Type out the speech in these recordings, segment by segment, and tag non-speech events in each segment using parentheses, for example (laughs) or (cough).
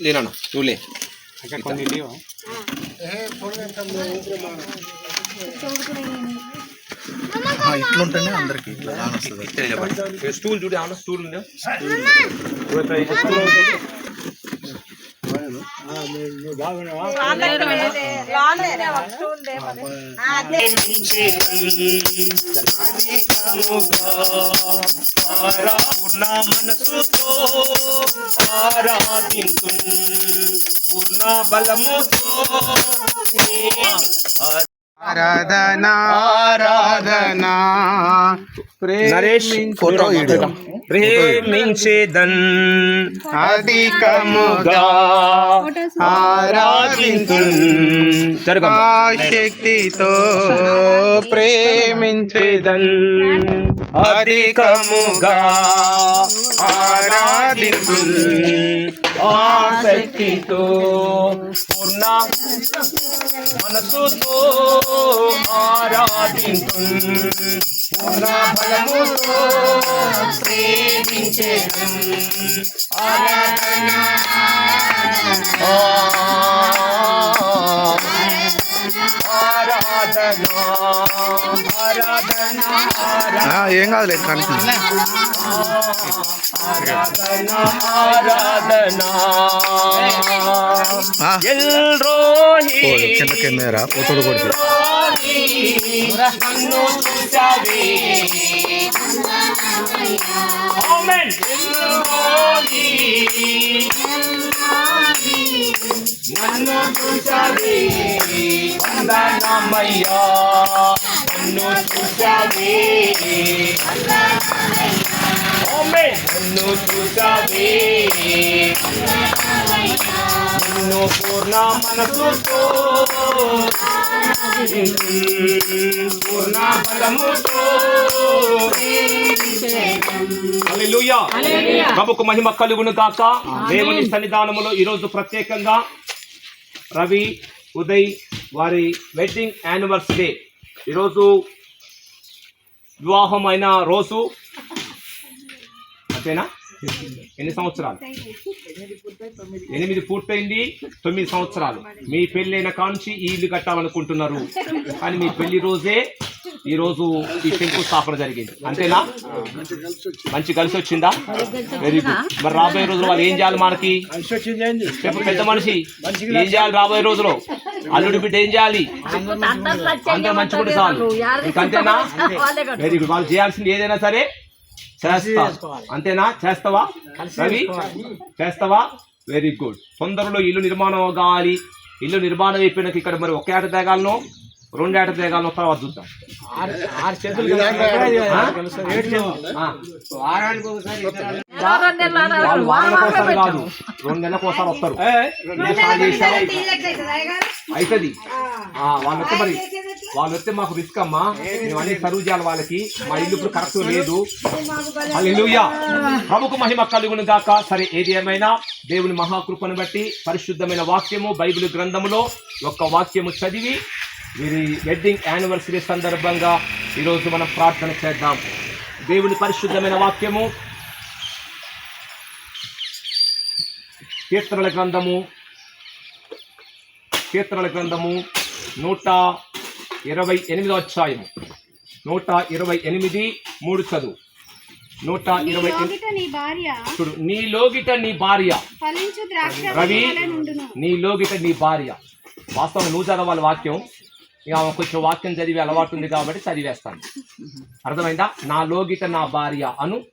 లేనన్నా నువ్వులే ఇట్లుంటేనే అందరికి వస్తుంది స్టూల్ చూడు ఏమన్నా స్టూల్ ఉందా పూర్ణ మనసుతో ఆరాధింతు పూర్ణ బలముతో. ఆరాధనా ఆరాధనా. ప్రేమించేదన్. అధికముగా ఆరాధించు శక్తితో ప్రేమించేదన్. అధికముగా ఆరాధించు ఆసక్తితో పూర్ణ మనసుతో ఆరాధింపు పూర్ణ ఫలముతో ప్రేమించే ఆరాధన ఆరాధన ఆ, ఏం కాదులే కనిపించింది ఓ, కింద కెమెరా ఫోటోలు కొడుతుంది నన్ను చూసావే ఆమేన్ ఎల్రోహి నన్ను చూసావే వందనమయ్యా నన్ను చూసావే ఆమేన్ నన్ను చూసావే నిన్ను పూర్ణ మనసుతో పూర్ణ బలముతో హల్లెలూయా ప్రభుకు మహిమ కలుగును కాక దేవుని సన్నిధానములో ఈరోజు ప్రత్యేకంగా రవి ఉదయ్ వారి వెడ్డింగ్ యానివర్సరీ ఈరోజు వివాహం అయిన రోజు. అంతేనా? ఎన్ని సంవత్సరాలు? ఎనిమిది పూర్తయింది తొమ్మిది సంవత్సరాలు. మీ పెళ్ళైన కాంచి ఈ ఇల్లు కట్టాలనుకుంటున్నారు. కానీ మీ పెళ్ళి రోజే ఈ ఈ శంకుస్థాపన జరిగింది. అంతేనా? మంచి కలిసి వచ్చిందా? వెరీ గుడ్ మరి రాబోయే రోజులు వాళ్ళు ఏం చేయాలి మనకి? చెప్పు పెద్ద మనిషి. ఏం చేయాలి రాబోయే రోజులో అల్లుడి బిడ్డ ఏం చేయాలి? అందరూ మంచి కూడా చాలు. అంతేనా? వెరీ గుడ్ వాళ్ళు చేయాల్సింది ఏదైనా సరే చేస్తా. అంతేనా? చేస్తావా? రవి? చేస్తావా? వెరీ గుడ్ తొందరలో ఇల్లు నిర్మాణం కావాలి. ఇల్లు నిర్మాణం అయిపోయినాక ఇక్కడ మరి ఒక ఏట తేగాలను రెండు ఏట తేగాలను తర్వాత చూద్దాం. కాదు. రెండు నెలలకు ఒకసారి వస్తారు. అవుతుంది వాళ్ళు వస్తే మరి వాళ్ళు వస్తే మాకు రిస్క్ అమ్మా. మేము అన్ని సర్వ్ చేయాలి వాళ్ళకి. మా ఇల్లు ఇప్పుడు కరెక్ట్ లేదు. హల్లెలూయా ప్రభుకు మహిమ కలుగును గాక. సరే ఏది ఏమైనా దేవుని మహాకృపను బట్టి పరిశుద్ధమైన వాక్యము బైబిల్ గ్రంథములో ఒక్క వాక్యము చదివి వీరి వెడ్డింగ్ యానివర్సరీ సందర్భంగా ఈరోజు మనం ప్రార్థన చేద్దాం. దేవుని పరిశుద్ధమైన వాక్యము కీర్తనల గ్రంథము కీర్తనల గ్రంథము నూట ఇరవై ఎనిమిదో అధ్యాయము. నూట ఇరవై ఎనిమిది మూడు చదువు. నూట ఇరవై నీ భార్య చూడు నీ లోగిట నీ భార్య. రవి నీ లోగిట నీ భార్య. వాస్తవం నువ్వు చదవాలి వాక్యం. ఇక కొంచెం వాక్యం చదివి అలవాటు ఉంది కాబట్టి చదివేస్తాను. అర్థమైందా? నా లోగిట నా భార్య అను.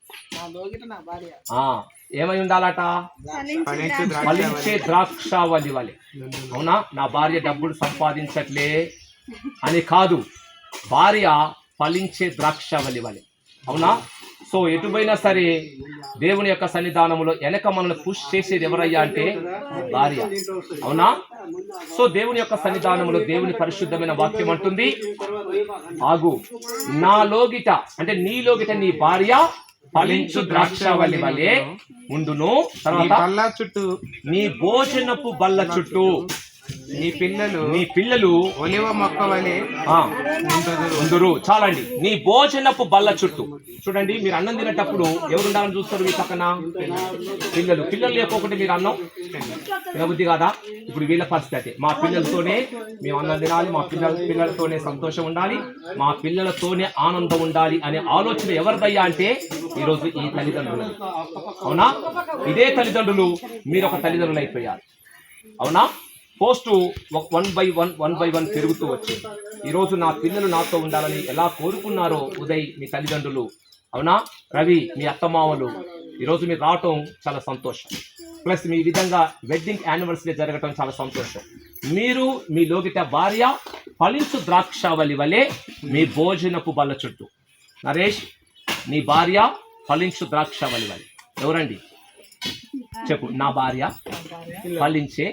ఆ, ఏమై ఉండాలట? ఫలించే ద్రాక్ష వలి. వలె. అవునా? నా భార్య డబ్బులు సంపాదించట్లే అని కాదు. భార్య ఫలించే ద్రాక్ష వలి వలె. అవునా? సో ఎటుపోయినా సరే దేవుని యొక్క సన్నిధానంలో వెనక మనల్ని పుష్ చేసేది ఎవరయ్యా అంటే భార్య. అవునా? సో దేవుని యొక్క సన్నిధానంలో దేవుని పరిశుద్ధమైన వాక్యం అంటుంది ఆగు నా లోగిట అంటే నీ లోగిట నీ భార్య ఫలించు ద్రాక్షవల్లి వలె ముందును తర్వాత చుట్టూ నీ భోజనపు బల్ల చుట్టూ నీ పిల్లలు నీ పిల్లలు ఒలివ మొక్క వలె ఉందురు. చాలండి. నీ భోజనపు బల్ల చుట్టూ. చూడండి మీరు అన్నం తినేటప్పుడు ఎవరు ఉండాలని చూస్తారు మీ పక్కన? పిల్లలు. పిల్లలు లేకపోతే మీరు అన్నం తినబుద్ధి కాదా? ఇప్పుడు వీళ్ళ పరిస్థితి. అయితే మా పిల్లలతోనే మేము అన్నం తినాలి మా పిల్లల పిల్లలతోనే సంతోషం ఉండాలి మా పిల్లలతోనే ఆనందం ఉండాలి అనే ఆలోచన ఎవరిదయ్యా అంటే ఈరోజు ఈ తల్లిదండ్రులు. అవునా? ఇదే తల్లిదండ్రులు మీరు ఒక తల్లిదండ్రులు అయిపోయారు అవునా? Post one by one one by one పెరుగుతూ వచ్చింది ఈరోజు నా పిల్లలు నాతో ఉండాలని ఎలా కోరుకున్నారో ఉదయ్ మీ తల్లిదండ్రులు. అవునా? రవి మీ అత్తమామలు. ఈరోజు మీరు రావటం చాలా సంతోషం. ప్లస్ మీ విధంగా వెడ్డింగ్ యానివర్సరీ జరగటం చాలా సంతోషం. మీరు మీ లోకిత భార్య ఫలించు ద్రాక్షావళి వలె మీ భోజనపు బల్ల చుట్టూ. నరేష్ నీ భార్య ఫలించు ద్రాక్షావళి వలె. ఎవరండి? చెప్పు నా భార్య ఫలించే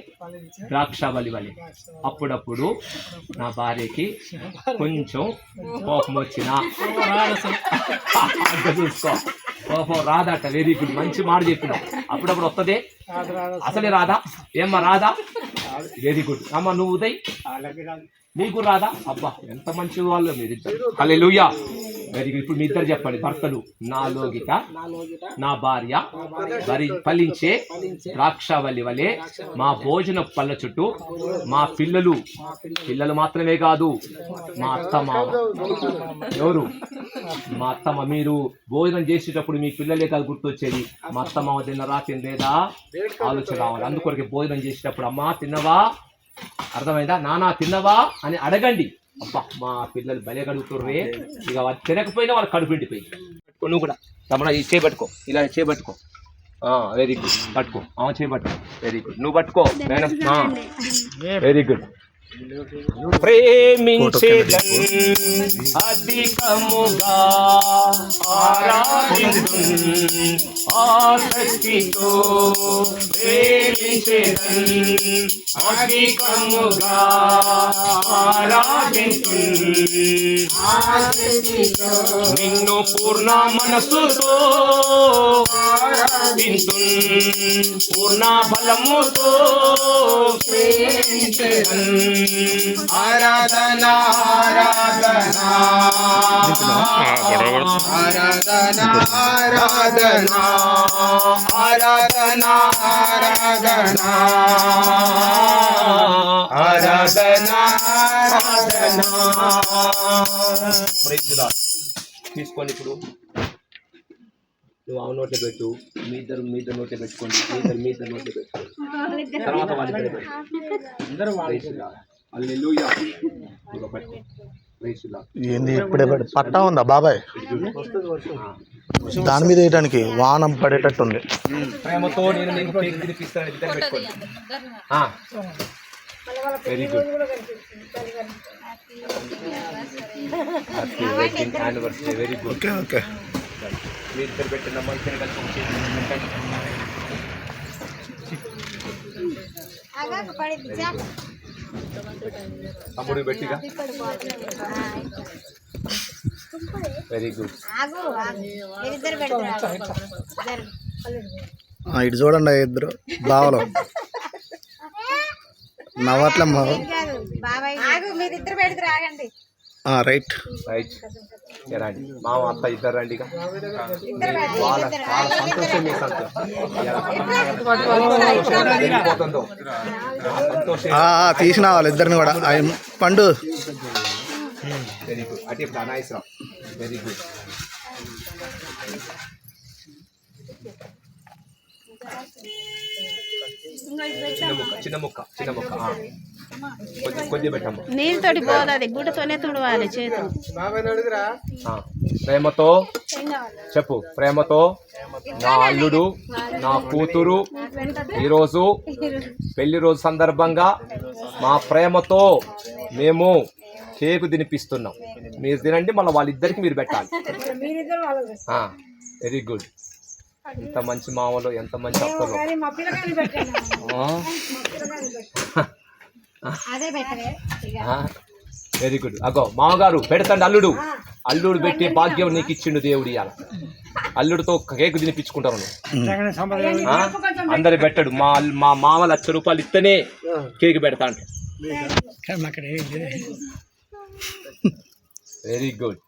ద్రాక్షావళి వలె అప్పుడప్పుడు నా భార్యకి కొంచెం కోపం వచ్చిన. చూసుకో కోపం రాదట వెరీ గుడ్ మంచి మాట చెప్పినావు. అప్పుడప్పుడు వస్తుంది అసలే రాదా? ఏమ్మా రాదా? వెరీ గుడ్ అమ్మ నువ్వు ఉదయ్? నీకు రాదా? అబ్బా ఎంత మంచి వాళ్ళు మీరు ఇద్దరు. హల్లెలూయా వెరీ గుడ్ ఇప్పుడు మీ ఇద్దరు చెప్పండి. భర్తలు నా లోగిక నా భార్య వరి ఫలించే ద్రాక్షావల్లి వలె మా భోజన పళ్ళ చుట్టూ మా పిల్లలు పిల్లలు మాత్రమే కాదు మా అత్తమ్మ. ఎవరు? మా అత్తమ్మ. మీరు భోజనం చేసేటప్పుడు మీ పిల్లలే కాదు గుర్తొచ్చేది. మా అత్తమ్మ తిన్నరా తినలేదా ఆలోచన రావాలి. అందుకొరకు భోజనం చేసేటప్పుడు అమ్మ తిన్నవా? అర్థమైందా? నానా తిన్నవా? అని అడగండి. అబ్బా మా పిల్లలు భలే కడుగుతుర్రే. ఇక వాళ్ళు తినకపోయినా వాళ్ళు కడుపు ఎండిపోయింది పట్టుకో నువ్వు కూడా. తమన ఈ చేపట్టుకో ఇలా చేపట్టుకో వెరీ గుడ్ పట్టుకో. ఆ చేపట్టుకో వెరీ గుడ్ నువ్వు పట్టుకో. వెరీ గుడ్ ప్రేమించేదన్ అధికముగా ఆరాధించున్. ఆసక్తితో ప్రేమించేదన్ అధికముగా ఆరాధించున్ నిన్ను పూర్ణ మనసుతో ఆరాధించు పూర్ణ బలముతో ప్రేమించేదన్ ఆరాధన ఆరాధన. ఆరాధన ఆరాధన. ఆరాధన ఆరాధన. ఆరాధన ఆరాధన. తీసుకోండి ఇప్పుడు. నువ్వు ఆ నోట్లో పెట్టు. మీ ఇద్దరు మీ ఇద్దరు నోట్లో పెట్టుకోండి. మీ ఇద్దరు మీ ఇద్దరు నోట్లో పెట్టుకోండి. (laughs) తర్వాత వాళ్ళిద్దరు (laughs) Praise ఏంది ఇప్పుడే పడి పట్టా ఉందా బాబాయ్? దాని మీద వేయడానికి వానం పడేటట్టుంది. ప్రేమతో నేను నీకు కేక్ తినిపిస్తాను ఇద్దరు పెట్టుకోండి very good happy wedding anniversary very good okay okay మీరు ఇద్దరు పెట్టిన మంచిగా కలిసి తమ్ముడికి పెట్టిగా వెరీ గుడ్ ఇటు చూడండి ఇద్దరు. బావలో. రాగండి. రైట్. రైట్ రండి. మామ అత్త ఇద్దరు రండి వాళ్ళ. వాళ్ళ సంతోషం మీ సంతోషం. తీసిన వాళ్ళిద్దరిని కూడా. ఆ పండు. Very good. అటు ఇప్పుడు అనాయసరావు వెరీ గుడ్. చిన్న ముక్క చిన్న ముక్క చిన్న ముక్క. నీళ్ళతోటి పోదు గుడ్డతోనే తుడవాలి చేతులు. ప్రేమతో చెప్పు ప్రేమతో నా అల్లుడు నా కూతురు ఈరోజు పెళ్ళి రోజు సందర్భంగా మా ప్రేమతో మేము కేకు తినిపిస్తున్నాం. మీరు తినండి మళ్ళీ వాళ్ళిద్దరికి మీరు పెట్టాలి. Very good. ఎంత మంచి మామలు ఎంత మంచి ఇక వెరీ గుడ్ అగో మామగారు పెడతండి అల్లుడు. అల్లుడు పెట్టి భాగ్యం నీకు ఇచ్చిండు దేవుడు ఇవాళ అల్లుడితో కేక్. ఆ? అందరు పెట్టడు. మా మా మామ లక్ష రూపాయలు ఇస్తేనే కేక్ పెడతా వెరీ గుడ్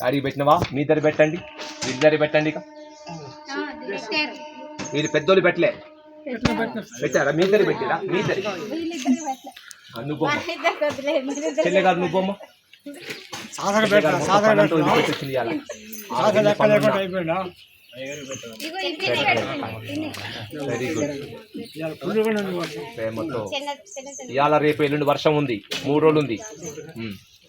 డాడీకి పెట్టినవా? మీ ఇద్దరు పెట్టండి. మీ ఇద్దరు పెట్టండి ఇక. మీరు పెద్దోళ్ళు పెట్టలే. పెట్టారా? మీ ఇద్దరు పెట్టారా? మీ ఇద్దరు. నువ్వు నువ్వు బొమ్మ. వెరీ గుడ్ ప్రేమతో ఇవాళ. రేపు ఎల్లుండి వర్షం ఉంది మూడు రోజులు ఉంది.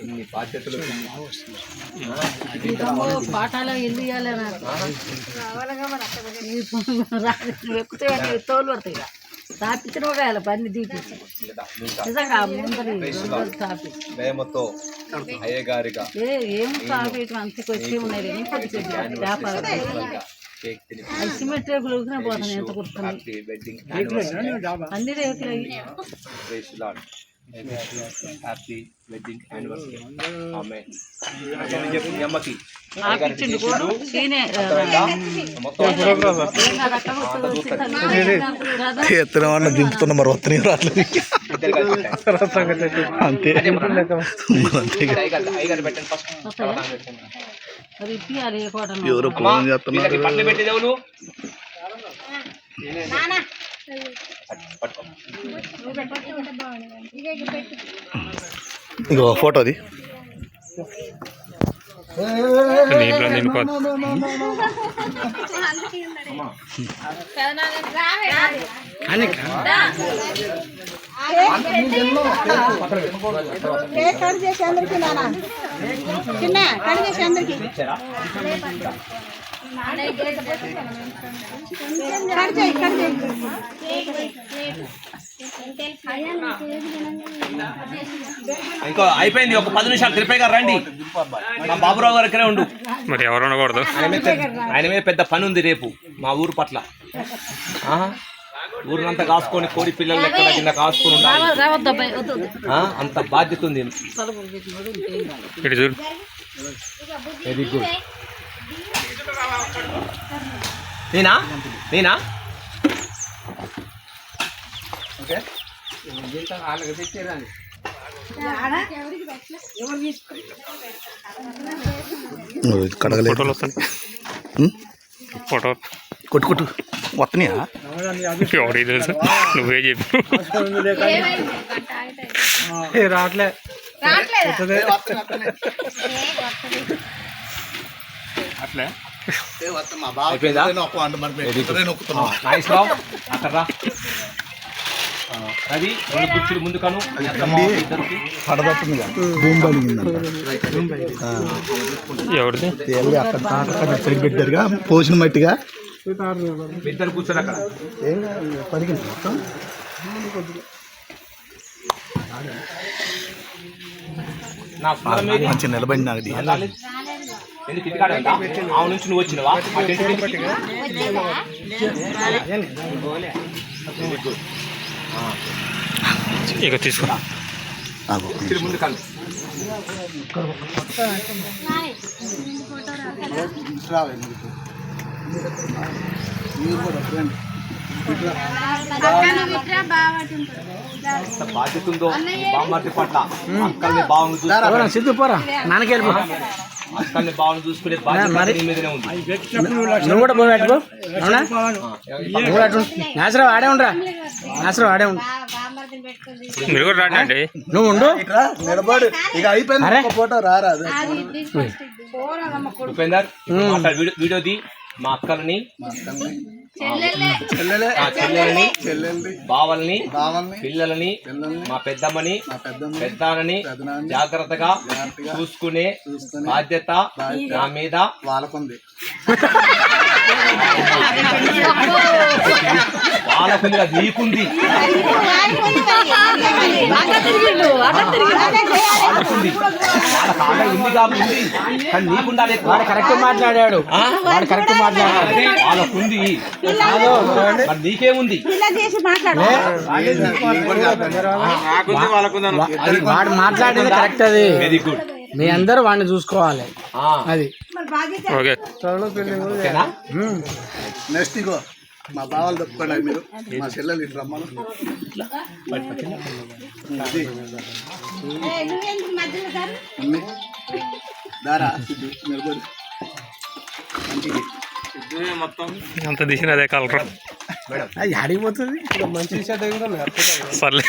ఇన్ని బాధ్యతలు పాఠాలు ఇవ్వాలి ఎక్కుతే తోలు పడతాయి వేయాలి పని తీపించి నిజంగా ప్రేమతో అయ్యగారిగా ఏ ఏం తాపించడం అంతకు వచ్చి కొద్దిసేపు వ్యాపారం. కేక్ తిని అది సిమెంట్ రేకులు ఊరికినే పోతాను ఎంత కుడుతుంది అన్ని రేకులు. లార్డ్ హ్యాపీ వెడ్డింగ్ యానివర్సరీ ఆమె చెప్పు అమ్మకి. దింపుతున్నా మరి వస్తున్నాయి రావట్లేదు. అంతే. అంతే ఎవరో ఫోన్ చేస్తున్నారు. ఇగో ఫోటోది కేక్ కట్ చేసి అందరికి నాన్న చిన్న కట్ చేసి అందరికి. ఇంకో అయిపోయింది ఒక పది నిమిషాలు. తిరుపతి గారు రండి. మా బాబురావు గారు ఇక్కడే ఉండు. మరి ఎవరు ఉండకూడదు? ఆయన మీద పెద్ద- ఆయన మీద పెద్ద పని ఉంది రేపు మా ఊరు పట్ల. ఊరినంతా కాసుకొని కోడి పిల్లలు లెక్క కింద కాసుకొని ఉండాలి. అంత బాధ్యత ఉంది. వెరీ గుడ్ నేనా? నేనా? ఫోటోలు వస్తాయి ఉం? ఫోటో కొట్టు కొట్టు వస్తున్నాయా తెలుసు నువ్వే చెప్పు అట్లే? రవి రెండు కుర్చీలు ముందు కను. పడదొస్తుంది భూమి ఎవరిది? అక్కడ పెట్టారుగా పోసిన మట్టిగా. ఇద్దరు కూర్చోరు అక్కడ. పలిగింది? మంచి నిలబడి నాకు. ఎందుకు ఇంటికాడ ఉందా? ఆమె నుంచి నువ్వు వచ్చినవా? టెంట్. ఇక తీసుకో ఆగు. కుర్చీలు ముందు బాధ్యత ఉందో ఈ బామ్మర్ది పట్ల. అక్కల్ని బాగుంది సిద్ధు పోరా. నాన్నకెళ్ళి అక్కల్ని బాగుంది చూసుకునే బాధ్యత నీ మీదనే ఉంది. నువ్వు కూడా పోయి పెట్టుకో. అవునా? నువ్వు నాసరావు ఆడే ఉండరా. నాసరావు ఆడే ఉండు. మీరు కూడా రాండి నువ్వు ఉండు. నిలబడు. ఇక అయిపోయింది. ఫోటో రారాదు ఉపేందర్ వీడియో వీడియోది మా అక్కలని చెల్లెలని చెల్లెల్ని. బావల్ని బావల్ని. పిల్లలని మా పెద్దమ్మని పెద్దానని పెద్దనాన్నని జాగ్రత్తగా చూసుకునే బాధ్యత నా మీద. వాళ్ళకుంది. (laughs) ఉంది కాబట్టి ఉంది. కానీ నీకుండాలి వాడు కరెక్ట్ మాట్లాడాడు. వాడు కరెక్ట్ మాట్లాడాడు. వాళ్ళకుంది మరి నీకేముంది? ఇలా చేసి మాట్లాడు. అది వాడు మాట్లాడింది కరెక్ట్ అది. వెరీ గుడ్ మీ అందరూ వాడిని చూసుకోవాలి. అది. ఓకే. ఓకేనా? నెక్స్ట్ ఇగో. మా బావాలు తప్పుకోండి మీరు. మా చెల్లెలు ఇట్లా రమ్మను. అది దారా సిద్ధు నిలబడి మంచిది. అంత తీసిన అదే కలర్. అది అడిగిపోతుంది సర్లే.